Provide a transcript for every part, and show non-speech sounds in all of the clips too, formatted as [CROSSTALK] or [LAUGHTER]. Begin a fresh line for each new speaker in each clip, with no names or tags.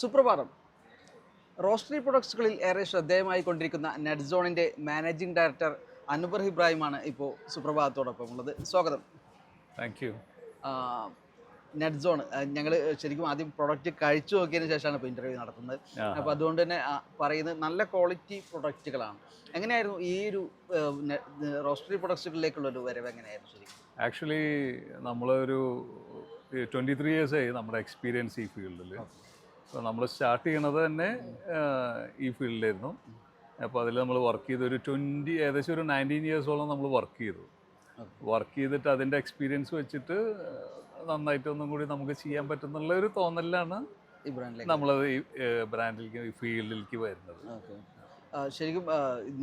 സുപ്രഭാതം. റോസ്റ്ററി പ്രൊഡക്ട്സുകളിൽ ഏറെ ശ്രദ്ധേയമായി കൊണ്ടിരിക്കുന്ന നെറ്റ് സോണിന്റെ മാനേജിംഗ് ഡയറക്ടർ അനുബർ ഇബ്രാഹിമാണ് ഇപ്പോൾ സുപ്രഭാതത്തോടൊപ്പം ഉള്ളത് സ്വാഗതം
താങ്ക് യു
നെറ്റ് സോൺ ഞങ്ങൾ ശരിക്കും ആദ്യം പ്രൊഡക്റ്റ് കഴിച്ചു നോക്കിയതിന് ശേഷമാണ് ഇപ്പോൾ ഇന്റർവ്യൂ നടത്തുന്നത്. അപ്പോൾ അതുകൊണ്ട് തന്നെ പറയുന്നത് നല്ല ക്വാളിറ്റി പ്രൊഡക്റ്റുകളാണ് എങ്ങനെയായിരുന്നു ഈ ഒരു റോസ്റ്ററി പ്രൊഡക്ട്സുകളിലേക്കുള്ള ഒരു വരവ് എങ്ങനെയായിരുന്നു ശരിക്കും?
ആക്ച്വലി നമ്മളൊരു ട്വന്റി ത്രീ ഇയേഴ്സായി നമ്മുടെ എക്സ്പീരിയൻസ് ഈ ഫീൽഡിൽ അപ്പോൾ നമ്മൾ സ്റ്റാർട്ട് ചെയ്യണത് തന്നെ ഈ ഫീൽഡിലായിരുന്നു. അപ്പോൾ അതിൽ നമ്മൾ വർക്ക് ചെയ്ത് ഒരു ട്വന്റി ഏകദേശം ഒരു നയന്റീൻ ഇയേഴ്സോളം നമ്മൾ വർക്ക് ചെയ്തു. വർക്ക് ചെയ്തിട്ട് അതിന്റെ എക്സ്പീരിയൻസ് വെച്ചിട്ട് നന്നായിട്ട് ഒന്നും കൂടി നമുക്ക് ചെയ്യാൻ പറ്റുന്നുള്ള ഒരു തോന്നലിലാണ് നമ്മളത് ഈ ബ്രാൻഡിലേക്ക് ഈ ഫീൽഡിലേക്ക് വരുന്നത്.
ശരിക്കും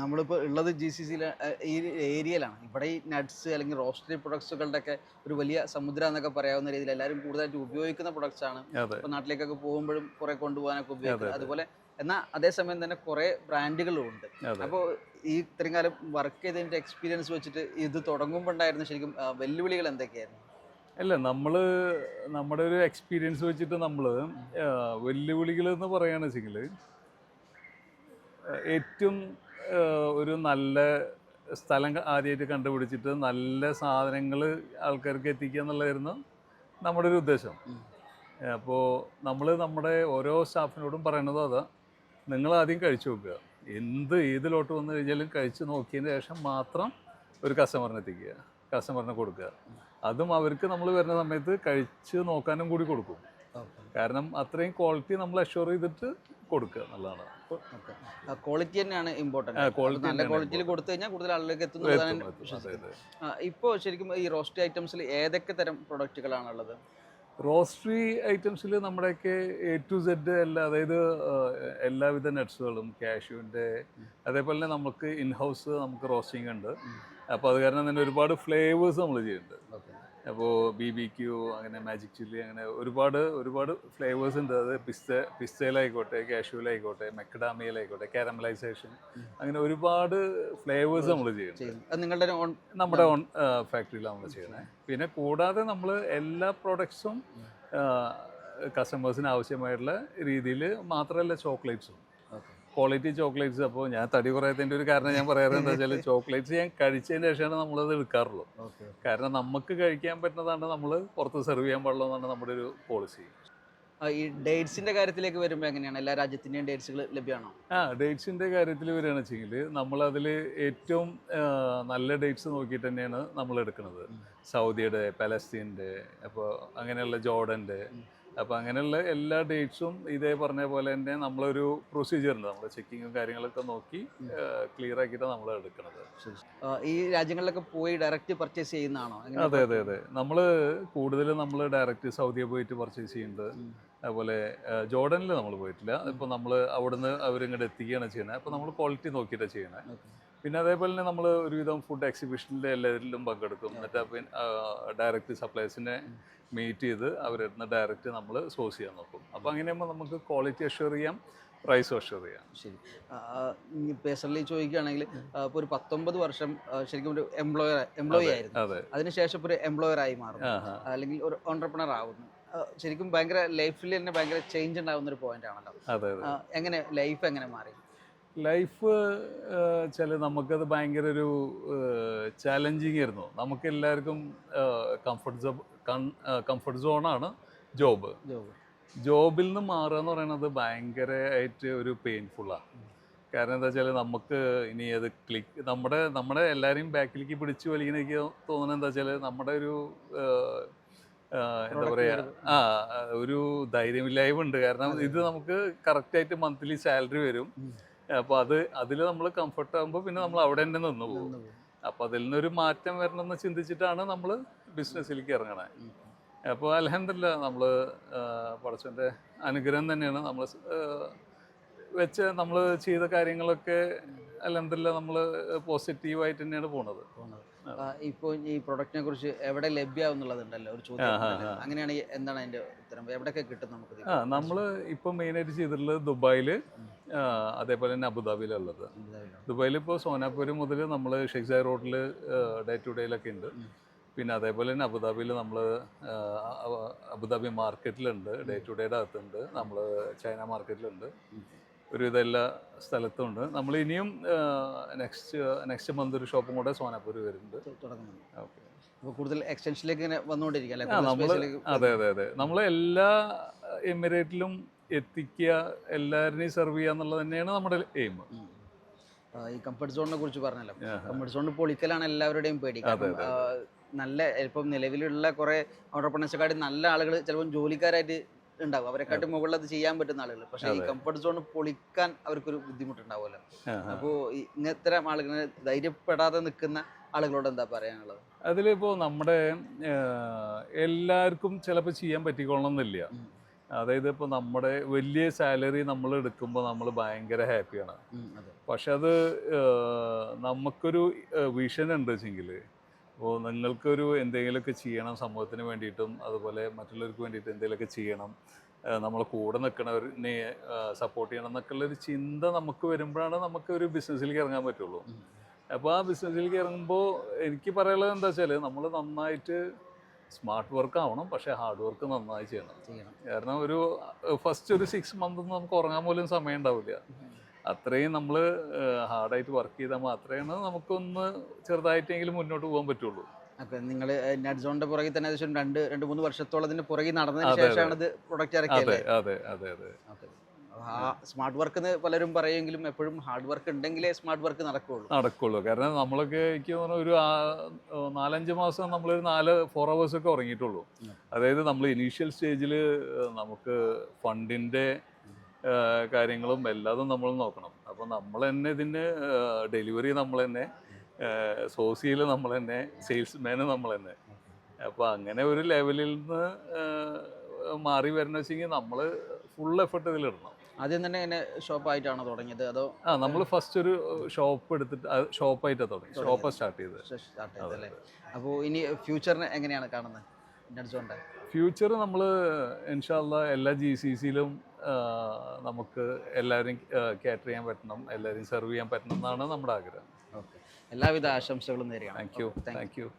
നമ്മളിപ്പോൾ ഉള്ളത് ജി സി സിയിലെ ഈ ഏരിയയിലാണ്. ഇവിടെ ഈ നട്ട്സ് അല്ലെങ്കിൽ റോസ്റ്ററി പ്രൊഡക്ട്സുകളുടെ ഒക്കെ ഒരു വലിയ സമുദ്രം എന്നൊക്കെ പറയാവുന്ന രീതിയിൽ എല്ലാവരും കൂടുതലായിട്ട് ഉപയോഗിക്കുന്ന പ്രൊഡക്ട്സ് ആണ്. ഇപ്പോൾ നാട്ടിലേക്കൊക്കെ പോകുമ്പോഴും കുറെ കൊണ്ടുപോകാനൊക്കെ ഉപയോഗിക്കുന്നത്. അതുപോലെ എന്നാൽ അതേസമയം തന്നെ കുറെ ബ്രാൻഡുകളും ഉണ്ട്. അപ്പോൾ ഈ ഇത്രയും കാലം വർക്ക് ചെയ്തതിന്റെ എക്സ്പീരിയൻസ് വെച്ചിട്ട് ഇത് തുടങ്ങുമ്പോൾ ഉണ്ടായിരുന്ന ശരിക്കും വെല്ലുവിളികൾ എന്തൊക്കെയായിരുന്നു?
അല്ല നമ്മൾ നമ്മുടെ ഒരു എക്സ്പീരിയൻസ് വെച്ചിട്ട് നമ്മൾ വെല്ലുവിളികൾ എന്ന് പറയുകയാണെന്ന് വെച്ചെങ്കിൽ ഏറ്റവും ഒരു നല്ല സ്ഥലം ആദ്യമായിട്ട് കണ്ടുപിടിച്ചിട്ട് നല്ല സാധനങ്ങൾ ആൾക്കാർക്ക് എത്തിക്കുക എന്നുള്ളതായിരുന്നു നമ്മുടെ ഒരു ഉദ്ദേശം. അപ്പോൾ നമ്മൾ നമ്മുടെ ഓരോ സ്റ്റാഫിനോടും പറയണതും അതാ. നിങ്ങൾ ആദ്യം കഴിച്ചു നോക്കുക. എന്ത് ഏതിലോട്ട് വന്നു കഴിഞ്ഞാലും കഴിച്ച് നോക്കിയതിന് ശേഷം മാത്രം ഒരു കസ്റ്റമറിന് എത്തിക്കുക. കസ്റ്റമറിന് കൊടുക്കുക. അതും അവർക്ക് നമ്മൾ വരുന്ന സമയത്ത് കഴിച്ച് നോക്കാനും കൂടി കൊടുക്കും. കാരണം അത്രയും ക്വാളിറ്റി നമ്മൾ അഷ്യൂർ ചെയ്തിട്ട് കൊടുക്കുക എന്നുള്ളതാണ്
ക്വാളിറ്റി തന്നെയാണ്
ഇമ്പോർട്ടന്റ്
നല്ല ക്വാളിറ്റിയിൽ കൊടുത്തു കഴിഞ്ഞാൽ കൂടുതൽ ആളുകൾക്ക് എത്തുന്നതാണ്. ഇപ്പോൾ ശരിക്കും ഈ റോസ്റ്റ് ഐറ്റംസിൽ ഏതൊക്കെ തരം പ്രൊഡക്റ്റുകളാണുള്ളത്
റോസ്റ്ററി ഐറ്റംസിൽ നമ്മുടെയൊക്കെ എ ടു സെഡ് എല്ലാ അതായത് എല്ലാവിധ നട്ട്സുകളും കാഷ്യൂവിന്റെ അതേപോലെ തന്നെ നമുക്ക് ഇൻഹൗസ് നമുക്ക് റോസ്റ്റിംഗ് ഉണ്ട്. അപ്പോൾ അത് കാരണം തന്നെ ഒരുപാട് ഫ്ലേവേഴ്സ് നമ്മൾ ചെയ്യുന്നുണ്ട്. അപ്പോൾ ബി ബി ക്യൂ അങ്ങനെ മാജിക് ചില്ലി അങ്ങനെ ഒരുപാട് ഒരുപാട് ഫ്ലേവേഴ്സ് ഉണ്ട്. അത് പിസ്ത പിസ്തയിലായിക്കോട്ടെ കാഷ്യൂലായിക്കോട്ടെ മെക്കഡാമിയയിലായിക്കോട്ടെ കാരമലൈസേഷൻ അങ്ങനെ ഒരുപാട് ഫ്ലേവേഴ്സ് നമ്മൾ ചെയ്യുന്നുണ്ട്.
ചെയ്യുന്നത് നിങ്ങളുടെ ഓൺ
നമ്മുടെ ഓൺ ഫാക്ടറിയിലാണ് നമ്മൾ ചെയ്യുന്നത് പിന്നെ കൂടാതെ നമ്മൾ എല്ലാ പ്രോഡക്ട്സും കസ്റ്റമേഴ്സിന് ആവശ്യമായിട്ടുള്ള രീതിയിൽ മാത്രമല്ല ചോക്ലേറ്റ്സും ക്വാളിറ്റി ചോക്ലേറ്റ്സ് അപ്പോൾ ഞാൻ തടി കുറയത്തിന്റെ ഒരു കാരണം ഞാൻ പറയാറ് എന്താ വെച്ചാൽ ചോക്ലേറ്റ്സ് [LAUGHS] ഞാൻ കഴിച്ചതിന് ശേഷമാണ് നമ്മളത് എടുക്കാറുള്ളൂ. കാരണം നമുക്ക് കഴിക്കാൻ പറ്റുന്നതാണ് നമ്മൾ പുറത്ത് സെർവ് ചെയ്യാൻ പാടുള്ളൂ എന്നാണ് നമ്മുടെ ഒരു പോളിസി
ഈ ഡേറ്റ്സിന്റെ കാര്യത്തിലേക്ക് വരുമ്പോൾ എങ്ങനെയാണ്? എല്ലാ രാജ്യത്തിന്റെയും ഡേറ്റ്സുകൾ ലഭ്യമാണോ?
ആ ഡേറ്റ്സിന്റെ കാര്യത്തിൽ വരികയാണെന്ന് വെച്ചെങ്കിൽ നമ്മളതിൽ ഏറ്റവും നല്ല ഡേറ്റ്സ് നോക്കിയിട്ട് തന്നെയാണ് നമ്മൾ എടുക്കുന്നത് സൗദിയുടെ പലസ്തീന്റെ അപ്പോൾ അങ്ങനെയുള്ള ജോർഡന്റെ അപ്പോൾ അങ്ങനെയുള്ള എല്ലാ ഡേറ്റ്സും ഇതേ പറഞ്ഞ പോലെ തന്നെ നമ്മളൊരു പ്രൊസീജിയർ ഉണ്ട്. നമ്മൾ ചെക്കിങ്ങും കാര്യങ്ങളൊക്കെ നോക്കി ക്ലിയർ ആക്കിയിട്ടാണ് നമ്മൾ എടുക്കുന്നത്
ഈ രാജ്യങ്ങളിലൊക്കെ പോയി ഡയറക്റ്റ് പർച്ചേസ് ചെയ്യുന്നതാണോ?
അതെ അതെ അതെ. നമ്മൾ കൂടുതലും നമ്മൾ ഡയറക്റ്റ് സൗദിയെ പോയിട്ട് പർച്ചേസ് ചെയ്യുന്നുണ്ട്
ഉം.
അതുപോലെ ജോർഡനിൽ നമ്മൾ പോയിട്ടില്ല. ഇപ്പോൾ നമ്മൾ അവിടുന്ന് അവരിങ്ങോട്ട് എത്തിക്കുകയാണ് ചെയ്യുന്നത് അപ്പോൾ നമ്മൾ ക്വാളിറ്റി നോക്കിയിട്ടാണ്
ചെയ്യുന്നത്
പിന്നെ അതേപോലെ തന്നെ നമ്മൾ ഒരുവിധം ഫുഡ് എക്സിബിഷനിലെ എല്ലാവരിലും പങ്കെടുക്കും. എന്നിട്ട് ഡയറക്റ്റ് സപ്ലൈസിനെ മീറ്റ് ചെയ്ത് അവരുടെ ഡയറക്റ്റ് നമ്മൾ സോഴ്സ് ചെയ്യാൻ നോക്കും. അപ്പോൾ അങ്ങനെയാകുമ്പോൾ നമുക്ക് ക്വാളിറ്റി അഷ്യൂർ ചെയ്യാം പ്രൈസ് അഷ്യൂർ ചെയ്യാം.
ശരി. പേഴ്സണലി ചോദിക്കുകയാണെങ്കിൽ ഇപ്പോൾ ഒരു പത്തൊമ്പത് വർഷം ശരിക്കും ഒരു എംപ്ലോയർ എംപ്ലോയി ആയിരുന്നു. അതിനുശേഷം ഇപ്പോൾ ഒരു എംപ്ലോയർ ആയി മാറും അല്ലെങ്കിൽ ഒരു ഓണ്ടർപ്രണർ ആവുന്നു. ശരിക്കും ഭയങ്കര ലൈഫിൽ തന്നെ ഭയങ്കര ചേഞ്ച് ഉണ്ടാകുന്ന ഒരു പോയിന്റ് ആണല്ലോ.
അതെ
എങ്ങനെ ലൈഫ് എങ്ങനെ മാറി?
ലൈഫ് ചില നമുക്കത് ഭയങ്കര ഒരു ചാലഞ്ചിങ് ആയിരുന്നു. നമുക്ക് എല്ലാവർക്കും കംഫർട്ട് സോ കംഫർട്ട് സോണാണ് ജോബ്
ജോബ്
ജോബിൽ നിന്ന് മാറുക എന്ന് പറയുന്നത് ഭയങ്കരമായിട്ട് ഒരു പെയിൻഫുള്ളാണ് കാരണം എന്താ വെച്ചാൽ നമുക്ക് ഇനി അത് ക്ലിക്ക് നമ്മുടെ നമ്മുടെ എല്ലാവരെയും ബാക്കിലേക്ക് പിടിച്ചു വലിക്കണേക്ക് തോന്നുന്നത് എന്താ വെച്ചാൽ നമ്മുടെ ഒരു എന്താ
പറയാ?
പറയുക ആ ഒരു ധൈര്യമില്ലായ്മ ഉണ്ട് കാരണം ഇത് നമുക്ക് കറക്റ്റായിട്ട് മന്ത്ലി സാലറി വരും. അപ്പോൾ അത് അതിൽ നമ്മൾ കംഫർട്ട് ആകുമ്പോൾ പിന്നെ നമ്മൾ അവിടെ തന്നെ നിന്ന് പോകും. അപ്പോൾ അതിൽ നിന്നൊരു മാറ്റം വരണം എന്ന് ചിന്തിച്ചിട്ടാണ് നമ്മൾ ബിസിനസ്സിലേക്ക് ഇറങ്ങണത് അപ്പോൾ അലഹമില്ല നമ്മൾ പടച്ചന്റെ അനുഗ്രഹം തന്നെയാണ് നമ്മൾ വെച്ച് നമ്മൾ ചെയ്ത കാര്യങ്ങളൊക്കെ അലഹമില്ല നമ്മൾ പോസിറ്റീവായിട്ട് തന്നെയാണ് പോണത്.
ഇപ്പോൾ ഈ പ്രൊഡക്റ്റിനെ കുറിച്ച് എവിടെ ലഭ്യമാവുന്നുള്ളതുണ്ടല്ലോ ഒരു ചോദ്യം. അങ്ങനെയാണെങ്കിൽ എന്താണ് അതിന്റെ ഉത്തരം? എവിടെയൊക്കെ കിട്ടും നമുക്ക് നമ്മൾ
ആ നമ്മൾ ഇപ്പം മെയിനായിട്ട് ചെയ്തിട്ടുള്ളത് ദുബായിൽ അതേപോലെ തന്നെ അബുദാബിയിലുള്ളത്. ദുബായിൽ ഇപ്പോൾ സോനാപൂർ മുതൽ നമ്മൾ ഷെയ്ഖ് സായ് റോഡിൽ ഡേ ടു ഡേയിലൊക്കെ ഉണ്ട് പിന്നെ അതേപോലെ തന്നെ അബുദാബിയിൽ നമ്മൾ അബുദാബി മാർക്കറ്റിലുണ്ട് ഡേ ടു ഡേയുടെ അകത്തുണ്ട് നമ്മൾ ചൈന മാർക്കറ്റിലുണ്ട്. ഒരു ഇതെല്ലാ സ്ഥലത്തും ഉണ്ട് നമ്മൾ ഇനിയും നെക്സ്റ്റ് നെക്സ്റ്റ് മന്ത് ഒരു ഷോപ്പും കൂടെ സോനാപൂർ വരുന്നുണ്ട്.
തു- തുടങ്ങുന്നുണ്ട്.
ഓക്കെ.
അപ്പോൾ കൂടുതൽ എക്സ്റ്റൻഷനിലേക്ക് ഇങ്ങനെ വന്നുകൊണ്ടിരിക്കുക അല്ലേ?
നമ്മൾ അതെ അതെ അതെ. നമ്മൾ എല്ലാ എമിറേറ്റിലും എത്തിക്കുക എല്ലാവരെയും സെർവ് ചെയ്യുക എന്നുള്ളത് തന്നെയാണ് നമ്മുടെ എയിം
ഈ കംഫർട്ട് സോണിനെ കുറിച്ച് പറഞ്ഞല്ലോ. കംഫർട്ട് സോണിൽ പൊളിക്കലാണ് എല്ലാവരുടെയും പേടി. നല്ല ഇപ്പം നിലവിലുള്ള കുറെ ഓണ്ടർപ്രണേഴ്സെക്കാട്ടി നല്ല ആളുകൾ ചിലപ്പോൾ ജോലിക്കാരായിട്ട് ഉണ്ടാവും. അവരെക്കാട്ടും മുകളിൽ അത് ചെയ്യാൻ പറ്റുന്ന ആളുകൾ. പക്ഷേ ഈ കംഫർട്ട് സോൺ പൊളിക്കാൻ അവർക്കൊരു ബുദ്ധിമുട്ടുണ്ടാവുമല്ലോ. അപ്പോൾ ഇങ്ങനത്തെ ആളുകളെ ധൈര്യപ്പെടാതെ നിൽക്കുന്ന ആളുകളോട് എന്താ പറയാനുള്ളത്?
അതിലിപ്പോൾ നമ്മുടെ എല്ലാവർക്കും ചിലപ്പോൾ ചെയ്യാൻ
പറ്റിക്കൊള്ളണമെന്നില്ല.
അതായത് ഇപ്പോൾ നമ്മുടെ വലിയ സാലറി നമ്മൾ എടുക്കുമ്പോൾ നമ്മൾ ഭയങ്കര ഹാപ്പിയാണ് പക്ഷെ അത് നമുക്കൊരു വിഷൻ ഉണ്ട് വെച്ചെങ്കിൽ അപ്പോൾ നിങ്ങൾക്കൊരു എന്തെങ്കിലുമൊക്കെ ചെയ്യണം സമൂഹത്തിന് വേണ്ടിയിട്ടും അതുപോലെ മറ്റുള്ളവർക്ക് വേണ്ടിയിട്ട് എന്തെങ്കിലുമൊക്കെ ചെയ്യണം നമ്മൾ നമ്മളെ കൂടെ നിൽക്കണവരിനെ സപ്പോർട്ട് ചെയ്യണം എന്നൊക്കെയുള്ള ഒരു ചിന്ത നമുക്ക് വരുമ്പോഴാണ് നമുക്ക് ഒരു ബിസിനസ്സിലേക്ക് ഇറങ്ങാൻ പറ്റുള്ളൂ. അപ്പോൾ ആ ബിസിനസ്സിലേക്ക് ഇറങ്ങുമ്പോൾ എനിക്ക് പറയാനുള്ളത് എന്താ വെച്ചാൽ നമ്മൾ നന്നായിട്ട് സ്മാർട്ട് വർക്ക് ആവണം പക്ഷേ ഹാർഡ് വർക്ക് നന്നായി ചെയ്യണം.
ചെയ്യണം.
കാരണം ഒരു ഫസ്റ്റ് ഒരു സിക്സ് മന്ത് നമുക്ക് ഉറങ്ങാൻ പോലും സമയം ഉണ്ടാവില്ല. അത്രയും നമ്മൾ ഹാർഡായിട്ട് വർക്ക് ചെയ്താൽ മാത്രമേ നമുക്കൊന്ന് ചെറുതായിട്ടെങ്കിലും മുന്നോട്ട് പോകാൻ പറ്റുള്ളൂ.
നിങ്ങൾ നെറ്റ് സോണിന്റെ പുറകിൽ തന്നെ ഏകദേശം രണ്ട് രണ്ട് മൂന്ന് വർഷത്തോളം ഇതിന്റെ പുറകിൽ നടന്നതിന്. ശേഷമാണ് ഇത് പ്രൊഡക്റ്റ്
അതെ
ഇറക്കിയല്ലേ
അതെ അതെ അതെ.
സ്മാർട്ട് വർക്ക് എന്ന് പലരും പറയുമെങ്കിലും എപ്പോഴും ഹാർഡ് വർക്ക് ഉണ്ടെങ്കിലേ സ്മാർട്ട് വർക്ക് നടക്കുള്ളൂ.
നടക്കുള്ളൂ. കാരണം നമ്മളൊക്കെ എനിക്ക് തോന്നുന്നു ഒരു നാലഞ്ച് മാസം നമ്മളൊരു നാല് ഫോർ ഹവേഴ്സ് ഒക്കെ ഉറങ്ങിയിട്ടുള്ളൂ. അതായത് നമ്മൾ ഇനീഷ്യൽ സ്റ്റേജിൽ നമുക്ക് ഫണ്ടിന്റെ കാര്യങ്ങളും എല്ലാതും നമ്മൾ നോക്കണം. അപ്പോൾ നമ്മൾ തന്നെ ഇതിന് ഡെലിവറി നമ്മൾ തന്നെ സോസിയൽ നമ്മൾ തന്നെ സെയിൽസ്മാന് നമ്മൾ തന്നെ. അപ്പോൾ അങ്ങനെ ഒരു ലെവലിൽ നിന്ന് മാറി വരണം വെച്ചെങ്കിൽ നമ്മൾ ഫുൾ എഫർട്ട് ഇതിലിടണം.
ആദ്യം തന്നെ ഇങ്ങനെ ഷോപ്പായിട്ടാണോ തുടങ്ങിയത്? അതോ
ആ നമ്മൾ ഫസ്റ്റ് ഒരു ഷോപ്പ് എടുത്തിട്ട് ഷോപ്പായിട്ടാണ് തുടങ്ങി. ഷോപ്പ് സ്റ്റാർട്ട് ചെയ്തത്.
സ്റ്റാർട്ട് ചെയ്തല്ലേ അപ്പോൾ ഇനി ഫ്യൂച്ചറിനെ എങ്ങനെയാണ് കാണുന്നത്?
ഫ്യൂച്ചർ നമ്മൾ ഇൻഷാല്ല എല്ലാ ജി സി സിയിലും നമുക്ക് എല്ലാവരും കാറ്റർ ചെയ്യാൻ പറ്റണം എല്ലാവരും സെർവ് ചെയ്യാൻ പറ്റണം എന്നാണ് നമ്മുടെ ആഗ്രഹം.
ഓക്കെ. എല്ലാവിധ ആശംസകളും നേരെയാണ്
താങ്ക് യു താങ്ക് യു.